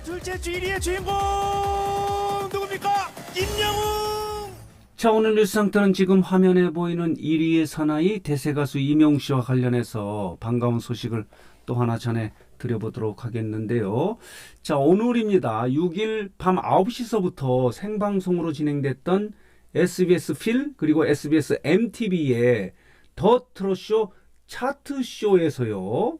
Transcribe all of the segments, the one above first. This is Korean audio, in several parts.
2월 둘째 주 1위의 주인공 누굽니까? 임영웅! 자 오늘 뉴스 상태는 지금 화면에 보이는 1위의 사나이 대세가수 이명웅 씨와 관련해서 반가운 소식을 또 하나 전해 드려보도록 하겠는데요. 자 오늘입니다. 6일 밤 9시서부터 생방송으로 진행됐던 SBS 필 그리고 SBS MTV의 더 트롯쇼 차트쇼에서요.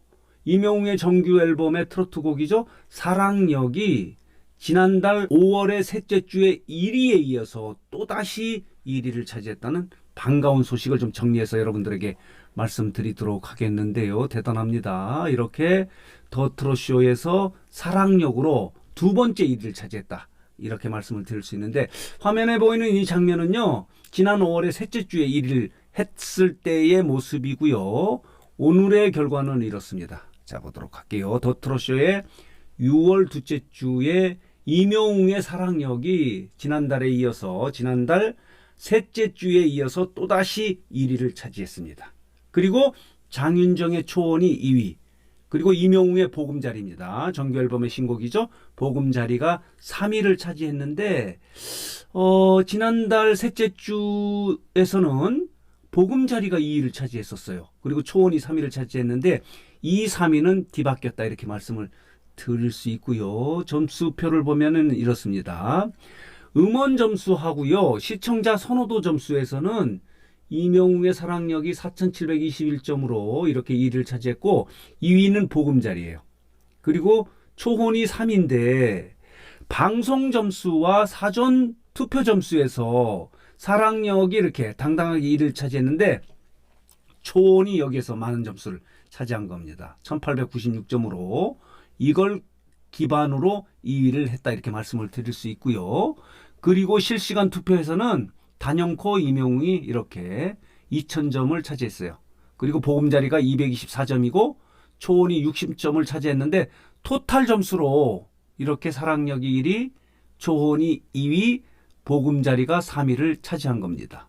이명웅의 정규 앨범의 트로트 곡이죠. 사랑역이 지난달 5월의 셋째 주의 1위에 이어서 또다시 1위를 차지했다는 반가운 소식을 좀 정리해서 여러분들에게 말씀드리도록 하겠는데요. 대단합니다. 이렇게 더 트롯쇼에서 사랑역으로 두 번째 1위를 차지했다. 이렇게 말씀을 드릴 수 있는데 화면에 보이는 이 장면은요. 지난 5월의 셋째 주에 1위를 했을 때의 모습이고요. 오늘의 결과는 이렇습니다. 자 보도록 할게요. 더 트롯쇼의 6월 둘째 주에 이명웅의 사랑역이 지난달에 이어서 지난달 셋째 주에 이어서 또다시 1위를 차지했습니다. 그리고 장윤정의 초원이 2위. 그리고 이명웅의 보금자리입니다. 정규 앨범의 신곡이죠. 보금자리가 3위를 차지했는데 어, 지난달 셋째 주에서는 보금자리가 2위를 차지했었어요. 그리고 초원이 3위를 차지했는데 이 3위는 뒤바뀌었다 이렇게 말씀을 드릴 수 있고요. 점수표를 보면은 이렇습니다. 음원 점수하고요. 시청자 선호도 점수에서는 이명웅의 사랑력이 4,721점으로 이렇게 1위를 차지했고 2위는 보금자리예요. 그리고 초혼이 3위인데 방송 점수와 사전 투표 점수에서 사랑력이 이렇게 당당하게 1위를 차지했는데 초혼이 여기에서 많은 점수를 차지한 겁니다. 1896점으로 이걸 기반으로 2위를 했다 이렇게 말씀을 드릴 수 있고요. 그리고 실시간 투표에서는 단연코 이명웅이 이렇게 2000점을 차지했어요. 그리고 보금자리가 224점이고 초원이 60점을 차지했는데 토탈 점수로 이렇게 사랑력이 1위, 초원이 2위, 보금자리가 3위를 차지한 겁니다.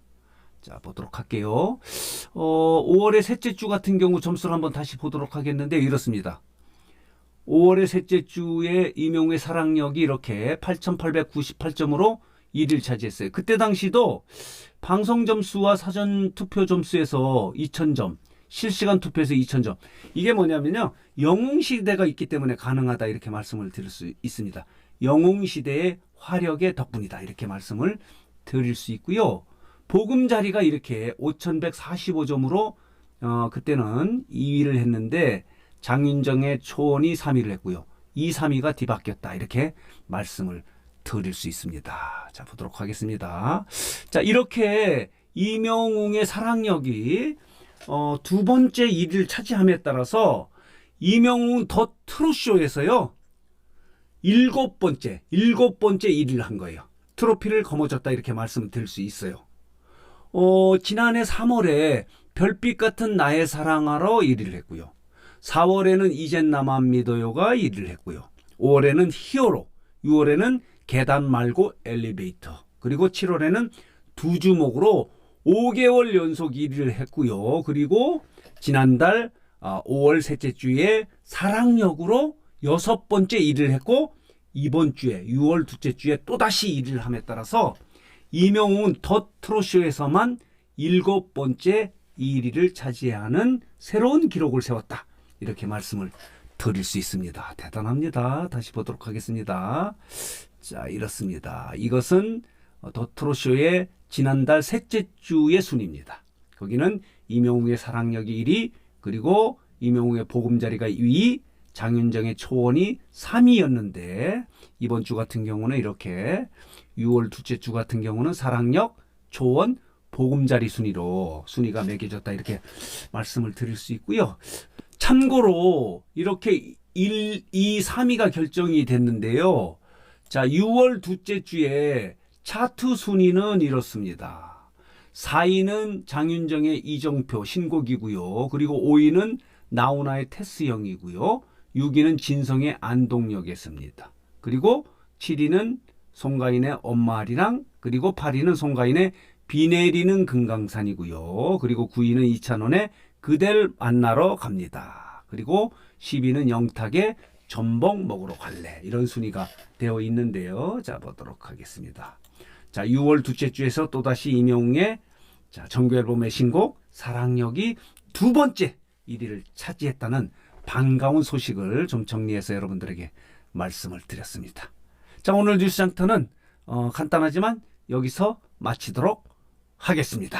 자, 보도록 할게요. 어, 5월의 셋째 주 같은 경우 점수를 한번 다시 보도록 하겠는데 이렇습니다. 5월의 셋째 주에 이명우의 사랑력이 이렇게 8,898점으로 1위를 차지했어요. 그때 당시도 방송 점수와 사전 투표 점수에서 2,000점, 실시간 투표에서 2,000점. 이게 뭐냐면요. 영웅 시대가 있기 때문에 가능하다 이렇게 말씀을 드릴 수 있습니다. 영웅 시대의 화력의 덕분이다 이렇게 말씀을 드릴 수 있고요. 보금자리가 이렇게 5,145점으로 어, 그때는 2위를 했는데 장윤정의 초원이 3위를 했고요. 2, 3위가 뒤바뀌었다. 이렇게 말씀을 드릴 수 있습니다. 자, 보도록 하겠습니다. 자, 이렇게 이명웅의 사랑력이 어, 두 번째 1위를 차지함에 따라서 이명웅 더 트롯쇼에서요. 일곱 번째, 일곱 번째 1위를 한 거예요. 트로피를 거머쥐었다 이렇게 말씀을 드릴 수 있어요. 어, 지난해 3월에 별빛 같은 나의 사랑하러 1위를 했고요. 4월에는 이젠 나만 믿어요가 1위를 했고요. 5월에는 히어로, 6월에는 계단 말고 엘리베이터, 그리고 7월에는 두 주목으로 5개월 연속 1위를 했고요. 그리고 지난달 5월 셋째 주에 사랑역으로 여섯 번째 1위를 했고 이번 주에 6월 둘째 주에 또다시 1위를 함에 따라서 이명웅은 더 트롯쇼에서만 일곱 번째 1위를 차지하는 새로운 기록을 세웠다. 이렇게 말씀을 드릴 수 있습니다. 대단합니다. 다시 보도록 하겠습니다. 자, 이렇습니다. 이것은 더 트롯쇼의 지난달 셋째 주의 순입니다. 거기는 이명웅의 사랑력이 1위, 그리고 이명웅의 보금자리가 2위, 장윤정의 초원이 3위였는데 이번 주 같은 경우는 이렇게 6월 둘째 주 같은 경우는 사랑력, 초원, 보금자리 순위로 순위가 매겨졌다 이렇게 말씀을 드릴 수 있고요. 참고로 이렇게 1, 2, 3위가 결정이 됐는데요. 자, 6월 둘째 주에 차트 순위는 이렇습니다. 4위는 장윤정의 이정표 신곡이고요. 그리고 5위는 나훈아의 테스형이고요. 6위는 진성의 안동역이었습니다. 그리고 7위는 송가인의 엄마리랑 그리고 8위는 송가인의 비 내리는 금강산이고요. 그리고 9위는 이찬원의 그댈 만나러 갑니다. 그리고 10위는 영탁의 전복 먹으러 갈래 이런 순위가 되어 있는데요. 자 보도록 하겠습니다. 자 6월 둘째 주에서 또다시 임영웅의 자 정규 앨범의 신곡 사랑력이 두 번째 1위를 차지했다는 반가운 소식을 좀 정리해서 여러분들에게 말씀을 드렸습니다. 자 오늘 뉴스 장터는 어, 간단하지만 여기서 마치도록 하겠습니다.